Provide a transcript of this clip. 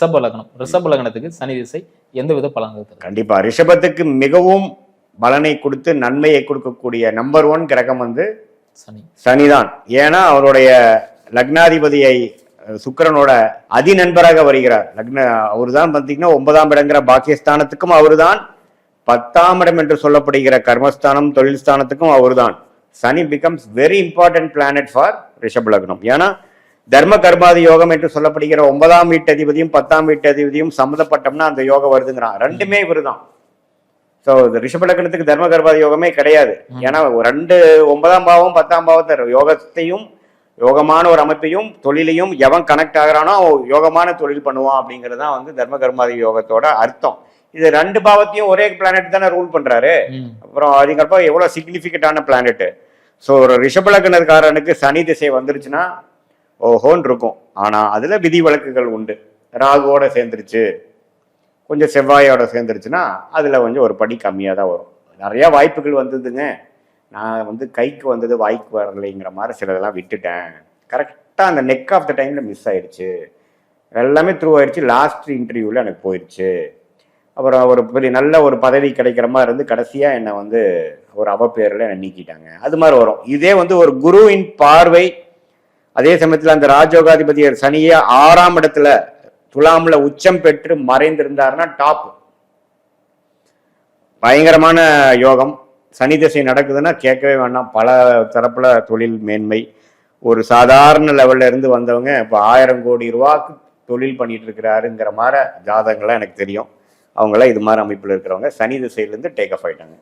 ரிஷப லக்னம். ரிஷப லக்னத்துக்கு சனி திசை எந்த வித தரும் கண்டிப்பா. ரிஷபத்துக்கு மிகவும் பலனை கொடுத்து நன்மையை கொடுக்கக்கூடிய நம்பர் ஒன் கிரகம் வந்து சனி. சனிதான். ஏன்னா அவருடைய லக்னாதிபதியை சுக்கிரனோட அதி நண்பராக வருகிறார். லக்ன அவர்தான் பார்த்தீங்கன்னா ஒன்பதாம் இடங்கிற பாக்கியஸ்தானத்துக்கும் அவர்தான். பத்தாம் இடம் என்று சொல்லப்படுகிற கர்மஸ்தானம் தொழில் ஸ்தானத்துக்கும் அவர்தான். Sani becomes very important planet for Rishab lagnam. ஏன்னா தர்ம கர்மாதி யோகம் என்று சொல்லப்படுகிற ஒன்பதாம் வீட்டு அதிபதியும் பத்தாம் வீட்டு அதிபதியும் சம்மந்தப்பட்டோம்னா அந்த யோகம் வருதுங்கிறான். ரெண்டுமே இவருதான். ஸோ ரிஷப லக்னத்துக்கு தர்ம கர்மாதி யோகமே கிடையாது. ஏன்னா ரெண்டு ஒன்பதாம் பாவம் பத்தாம் பாவத்தை யோகத்தையும் யோகமான ஒரு அமைப்பையும் தொழிலையும் எவன் கனெக்ட் ஆகுறானோ யோகமான தொழில் பண்ணுவான் அப்படிங்கிறது தான் வந்து தர்ம கர்மாதி யோகத்தோட அர்த்தம். இது ரெண்டு பாவத்தையும் ஒரே பிளானட் தானே ரூல் பண்றாரு. அப்புறம் அதுங்கிறப்ப எவ்வளவு சிக்னிஃபிகண்டான பிளானெட் ஸோ ஒரு ரிஷபலக்கணக்காரனுக்கு சனி திசை வந்துருச்சுன்னா ஓஹோன்னு இருக்கும் ஆனால் அதில் விதி வழக்குகள் உண்டு. ராகுவோட சேர்ந்துருச்சு. கொஞ்சம் செவ்வாயோட சேர்ந்துருச்சுன்னா அதில் கொஞ்சம் ஒரு படி கம்மியாக தான் வரும். நிறையா வாய்ப்புகள் வந்ததுங்க. நான் வந்து கைக்கு வந்தது வாய்க்கு வரலைங்கிற மாதிரி சிலதெல்லாம் விட்டுட்டேன். கரெக்டாக அந்த நெக் ஆஃப் த டைமில் மிஸ் ஆயிடுச்சு எல்லாமே த்ரூ ஆயிடுச்சு லாஸ்ட் இன்டர்வியூவில் எனக்கு போயிடுச்சு அப்புறம் ஒரு பெரிய நல்ல ஒரு பதவி கிடைக்கிற மாதிரி இருந்து கடைசியாக என்னை வந்து ஒரு அவப்பேரில் என்னை நீக்கிட்டாங்க. அது மாதிரி வரும். இதே வந்து ஒரு குருவின் பார்வை அதே சமயத்தில் அந்த ராஜோகாதிபதியர் சனியே ஆறாம் இடத்துல துலாமில் உச்சம் பெற்று மறைந்திருந்தாருன்னா டாப். பயங்கரமான யோகம். சனி திசை நடக்குதுன்னா கேட்கவே வேண்டாம். பல தரப்புல தொழில் மேன்மை. ஒரு சாதாரண லெவல்ல இருந்து வந்தவங்க இப்போ ஆயிரம் கோடி ரூபாய்க்கு தொழில் பண்ணிட்டு இருக்கிறாருங்கிற மாதிரி ஜாதகங்கள்லாம் எனக்கு தெரியும். அவங்களாம் இது மாதிரி அமைப்பில் இருக்கிறவங்க சனி திசையிலேருந்து டேக் ஆஃப் ஆயிட்டாங்க.